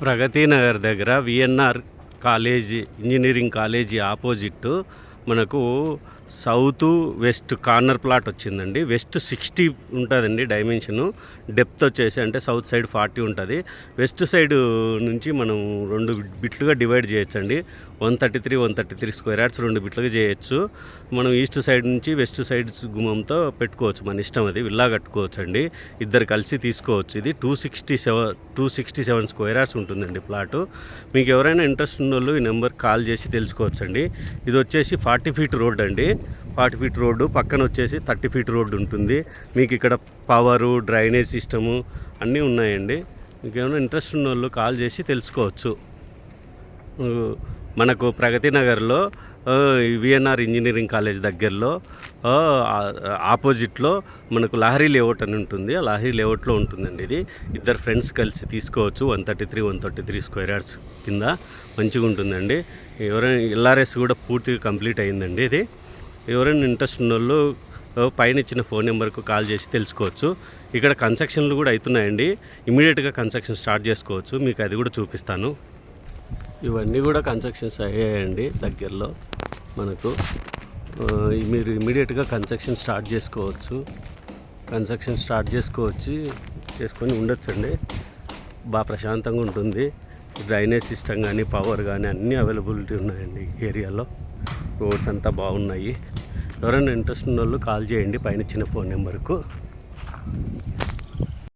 ప్రగతి నగర్ దగ్గర VNR college engineering college opposite మనకు south west corner plot వచ్చిందండి. వెస్ట్ సిక్స్టీ ఉంటుందండి డైమెన్షను. డెప్త్ వచ్చేసి అంటే సౌత్ సైడ్ ఫార్టీ ఉంటుంది. వెస్ట్ సైడ్ నుంచి మనం రెండు బిట్లుగా డివైడ్ చేయొచ్చండి. One thirty three one thirty three square yards రెండు బిట్లుగా చేయొచ్చు. మనం ఈస్ట్ సైడ్ నుంచి వెస్ట్ సైడ్ గుమ్మంతో పెట్టుకోవచ్చు. మన ఇష్టం అది. విల్లా కట్టుకోవచ్చు అండి ఇద్దరు కలిసి తీసుకోవచ్చు. ఇది two sixty seven two sixty seven square yards ఉంటుందండి ప్లాటు. మీకు ఎవరైనా ఇంట్రెస్ట్ ఉన్న వాళ్ళు ఈ నెంబర్ కాల్ చేసి తెలుసుకోవచ్చండి. ఇది వచ్చేసి ఫార్టీ ఫీట్ రోడ్ అండి. ఫార్టీ ఫీట్ రోడ్డు పక్కన వచ్చేసి థర్టీ ఫీట్ రోడ్డు ఉంటుంది. మీకు ఇక్కడ పవరు డ్రైనేజ్ సిస్టము అన్నీ ఉన్నాయండి. మీకు ఏమైనా ఇంట్రెస్ట్ ఉన్న వాళ్ళు కాల్ చేసి తెలుసుకోవచ్చు. మనకు ప్రగతి నగర్లో విఎన్ఆర్ ఇంజనీరింగ్ కాలేజ్ దగ్గరలో ఆపోజిట్లో మనకు లహరి లేఅవుట్ అని ఉంటుంది. ఆ లహరి లేఅవుట్లో ఉంటుందండి ఇది. ఇద్దరు ఫ్రెండ్స్ కలిసి తీసుకోవచ్చు. One thirty three one thirty three square yards కింద మంచిగా ఉంటుందండి. ఎవరైనా ఎల్ఆర్ఎస్ కూడా పూర్తిగా కంప్లీట్ అయిందండి ఇది. ఎవరైనా ఇంట్రెస్ట్ ఉన్న వాళ్ళు పైన ఇచ్చిన ఫోన్ నెంబర్కు కాల్ చేసి తెలుసుకోవచ్చు. ఇక్కడ కన్స్ట్రక్షన్లు కూడా అవుతున్నాయండి. ఇమీడియట్గా కన్స్ట్రక్షన్ స్టార్ట్ చేసుకోవచ్చు. మీకు అది కూడా చూపిస్తాను. ఇవన్నీ కూడా కన్స్ట్రక్షన్స్ అయ్యాయండి దగ్గరలో మనకు. మీరు ఇమీడియట్గా కన్స్ట్రక్షన్ స్టార్ట్ చేసుకోవచ్చు. కన్స్ట్రక్షన్ స్టార్ట్ చేసుకోవచ్చు చేసుకొని ఉండొచ్చండి. బాగా ప్రశాంతంగా ఉంటుంది. డ్రైనేజ్ సిస్టమ్ కానీ పవర్ కానీ అన్నీ అవైలబిలిటీ ఉన్నాయండి ఈ ఏరియాలో. రోడ్స్ అంతా బాగున్నాయి. ఎవరైనా ఇంట్రెస్ట్ ఉన్న వాళ్ళు కాల్ చేయండి పైన ఇచ్చిన ఫోన్ నెంబర్కు